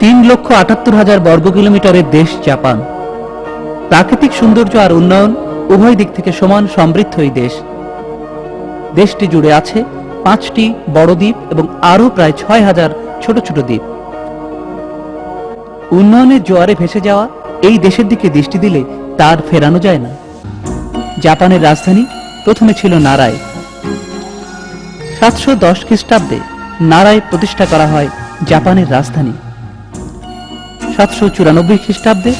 তিন লক্ষ আটাত্তর হাজার বর্গ কিলোমিটারের দেশ জাপান। প্রাকৃতিক সৌন্দর্য আর উন্নয়ন উভয় দিক থেকে সমান সমৃদ্ধ এই দেশ। দেশটি জুড়ে আছে পাঁচটি বড় দ্বীপ এবং আরও প্রায় ছয় হাজার ছোট ছোট দ্বীপ। উন্নয়নের জোয়ারে ভেসে যাওয়া এই দেশের দিকে দৃষ্টি দিলে তার ফেরানো যায় না। জাপানের রাজধানী প্রথমে ছিল নারায়। সাতশো দশ খ্রিস্টাব্দে নারায় প্রতিষ্ঠা করা হয় জাপানের রাজধানী। সাতশো চুরানব্বই খ্রিস্টাব্দে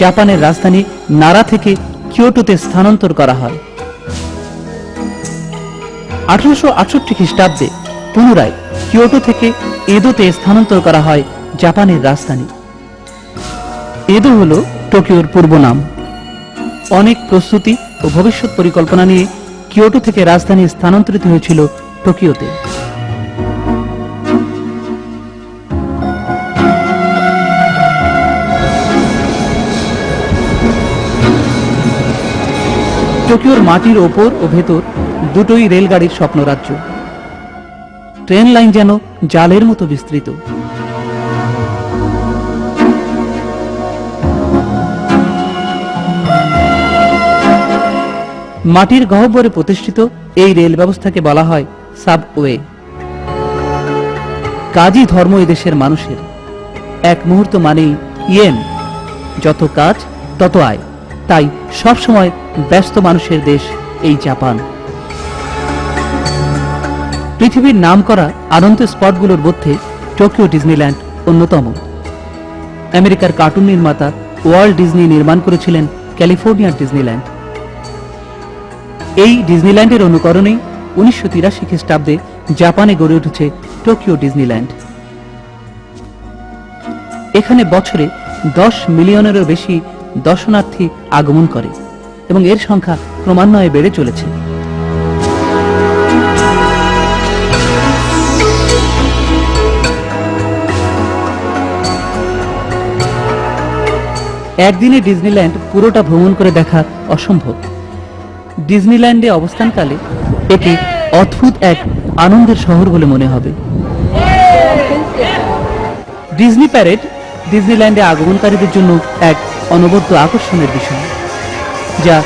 জাপানের রাজধানী নারা থেকে কিয়োটোতে স্থানান্তর করা হয়। আঠারোশো আটষট্টি খ্রিস্টাব্দে পুনরায় কিয়োটো থেকে এদোতে স্থানান্তর করা হয় জাপানের রাজধানী। এদো হল টোকিওর পূর্ব নাম। অনেক প্রস্তুতি ও ভবিষ্যৎ পরিকল্পনা নিয়ে কিয়োটো থেকে রাজধানী স্থানান্তরিত হয়েছিল টোকিওতে। টোকিওর মাটির ওপর ও ভেতর দুটোই রেলগাড়ির স্বপ্নরাজ্য। ট্রেন লাইন যেন জালের মতো বিস্তৃত। মাটির গহ্বরে প্রতিষ্ঠিত এই রেল ব্যবস্থাকে বলা হয় সাবওয়ে। কাজই ধর্ম দেশের মানুষের। এক মুহূর্ত মানেই ইয়েন, যত কাজ তত আয়। তাই সবসময় ব্যস্ত মানুষের দেশ এই জাপান। পৃথিবীর নাম করা আনন্দ স্পটগুলোর মধ্যে টোকিও ডিজনিল্যান্ড অন্যতম। আমেরিকার কার্টুন নির্মাতা ওয়ার্ল্ড ডিজনি নির্মাণ করেছিলেন ক্যালিফোর্নিয়ার ডিজনিল্যান্ড। এই ডিজনিল্যান্ডের অনুকরণেই উনিশশো তিরাশি খ্রিস্টাব্দে জাপানে গড়ে উঠেছে টোকিও ডিজনিল্যান্ড। এখানে বছরে দশ মিলিয়নেরও বেশি দর্শনার্থী আগমন করে এবং এর সংখ্যা ক্রমান্বয়ে বেড়ে চলেছে। একদিনে ডিজনিল্যান্ড পুরোটা ভ্রমণ করে দেখা অসম্ভব। ডিজনিল্যান্ডে অবস্থানকালে এটি অদ্ভুত এক আনন্দের শহর বলে মনে হবে। ডিজনি প্যারেড ডিজনিল্যান্ডে আগমনকারীদের জন্য এক অনবদ্য আকর্ষণের বিষয় যা